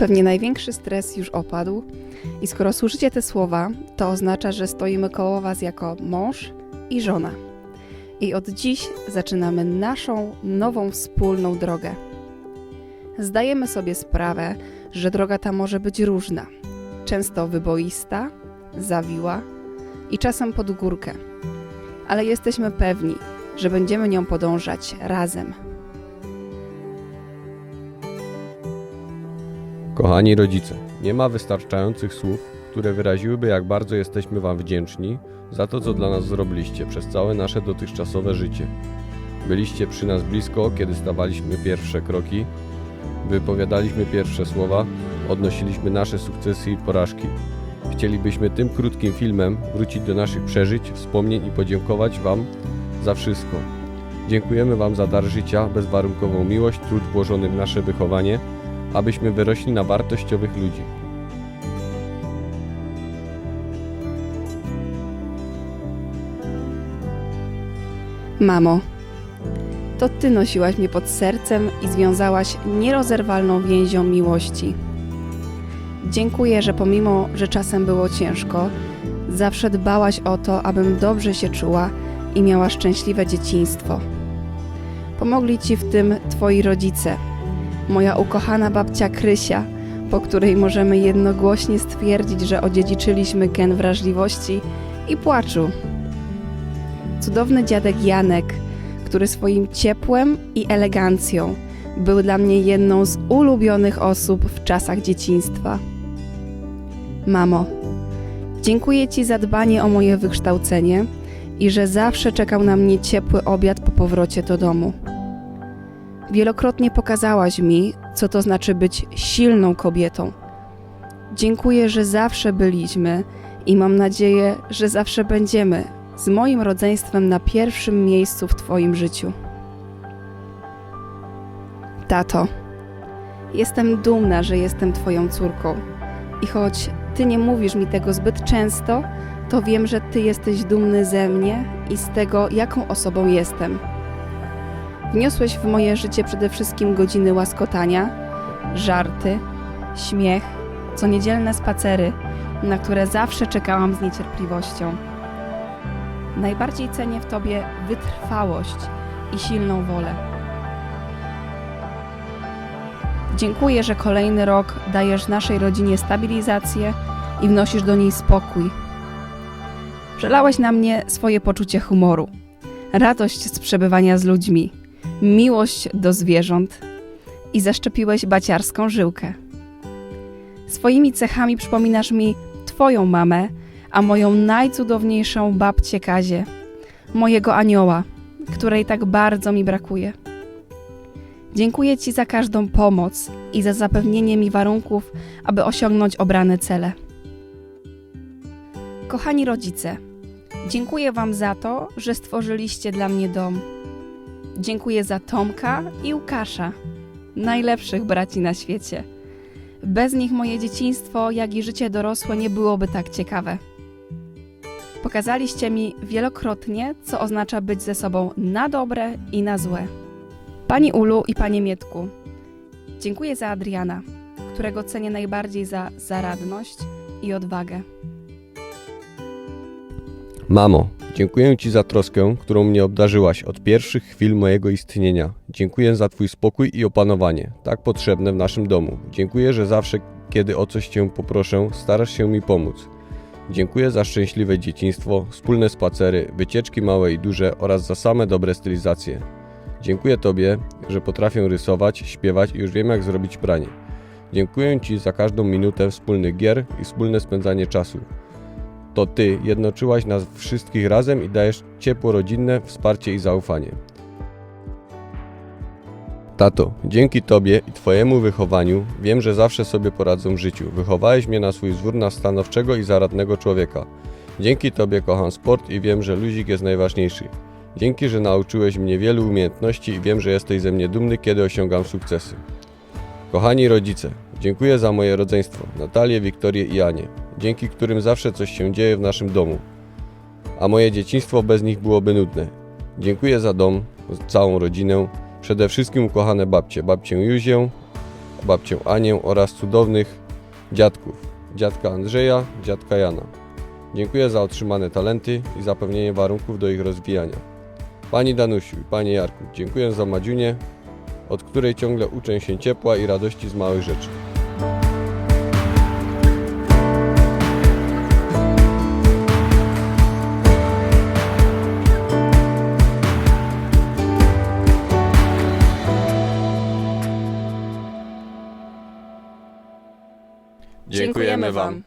Pewnie największy stres już opadł i skoro słyszycie te słowa, to oznacza, że stoimy koło Was jako mąż i żona. I od dziś zaczynamy naszą nową wspólną drogę. Zdajemy sobie sprawę, że droga ta może być różna, często wyboista, zawiła i czasem pod górkę. Ale jesteśmy pewni, że będziemy nią podążać razem. Kochani rodzice, nie ma wystarczających słów, które wyraziłyby, jak bardzo jesteśmy Wam wdzięczni za to, co dla nas zrobiliście przez całe nasze dotychczasowe życie. Byliście przy nas blisko, kiedy stawaliśmy pierwsze kroki, wypowiadaliśmy pierwsze słowa, odnosiliśmy nasze sukcesy i porażki. Chcielibyśmy tym krótkim filmem wrócić do naszych przeżyć, wspomnień i podziękować Wam za wszystko. Dziękujemy Wam za dar życia, bezwarunkową miłość, trud włożony w nasze wychowanie, abyśmy wyrośli na wartościowych ludzi. Mamo, to Ty nosiłaś mnie pod sercem i związałaś nierozerwalną więzią miłości. Dziękuję, że pomimo, że czasem było ciężko, zawsze dbałaś o to, abym dobrze się czuła i miała szczęśliwe dzieciństwo. Pomogli Ci w tym Twoi rodzice, moja ukochana babcia Krysia, po której możemy jednogłośnie stwierdzić, że odziedziczyliśmy gen wrażliwości i płaczu cudowny dziadek Janek, który swoim ciepłem i elegancją był dla mnie jedną z ulubionych osób w czasach dzieciństwa. Mamo, dziękuję Ci za dbanie o moje wykształcenie i że zawsze czekał na mnie ciepły obiad po powrocie do domu. Wielokrotnie pokazałaś mi, co to znaczy być silną kobietą. Dziękuję, że zawsze byliśmy i mam nadzieję, że zawsze będziemy z moim rodzeństwem na pierwszym miejscu w Twoim życiu. Tato, jestem dumna, że jestem Twoją córką. I choć Ty nie mówisz mi tego zbyt często, to wiem, że Ty jesteś dumny ze mnie i z tego, jaką osobą jestem. Wniosłeś w moje życie przede wszystkim godziny łaskotania, żarty, śmiech, co niedzielne spacery, na które zawsze czekałam z niecierpliwością. Najbardziej cenię w Tobie wytrwałość i silną wolę. Dziękuję, że kolejny rok dajesz naszej rodzinie stabilizację i wnosisz do niej spokój. Przelałeś na mnie swoje poczucie humoru, radość z przebywania z ludźmi, miłość do zwierząt i zaszczepiłeś baciarską żyłkę. Swoimi cechami przypominasz mi Twoją mamę, a moją najcudowniejszą babcię Kazię, mojego anioła, której tak bardzo mi brakuje. Dziękuję Ci za każdą pomoc i za zapewnienie mi warunków, aby osiągnąć obrane cele. Kochani rodzice, dziękuję Wam za to, że stworzyliście dla mnie dom. Dziękuję za Tomka i Łukasza, najlepszych braci na świecie. Bez nich moje dzieciństwo, jak i życie dorosłe nie byłoby tak ciekawe. Pokazaliście mi wielokrotnie, co oznacza być ze sobą na dobre i na złe. Pani Ulu i Panie Mietku, dziękuję za Adriana, którego cenię najbardziej za zaradność i odwagę. Mamo, dziękuję Ci za troskę, którą mnie obdarzyłaś od pierwszych chwil mojego istnienia. Dziękuję za Twój spokój i opanowanie, tak potrzebne w naszym domu. Dziękuję, że zawsze, kiedy o coś Cię poproszę, starasz się mi pomóc. Dziękuję za szczęśliwe dzieciństwo, wspólne spacery, wycieczki małe i duże oraz za same dobre stylizacje. Dziękuję Tobie, że potrafię rysować, śpiewać i już wiem jak zrobić pranie. Dziękuję Ci za każdą minutę wspólnych gier i wspólne spędzanie czasu. To Ty jednoczyłaś nas wszystkich razem i dajesz ciepło rodzinne, wsparcie i zaufanie. Tato, dzięki Tobie i Twojemu wychowaniu wiem, że zawsze sobie poradzę w życiu. Wychowałeś mnie na swój wzór na stanowczego i zaradnego człowieka. Dzięki Tobie kocham sport i wiem, że luzik jest najważniejszy. Dzięki, że nauczyłeś mnie wielu umiejętności i wiem, że jesteś ze mnie dumny, kiedy osiągam sukcesy. Kochani rodzice, dziękuję za moje rodzeństwo, Natalię, Wiktorię i Anię, dzięki którym zawsze coś się dzieje w naszym domu. A moje dzieciństwo bez nich byłoby nudne. Dziękuję za dom, całą rodzinę, przede wszystkim ukochane babcie, babcię Juzię babcię Anię oraz cudownych dziadków, dziadka Andrzeja, dziadka Jana. Dziękuję za otrzymane talenty i zapewnienie warunków do ich rozwijania. Pani Danusiu i Panie Jarku, dziękuję za Madziunię, od której ciągle uczę się ciepła i radości z małych rzeczy. Dziękujemy Wam.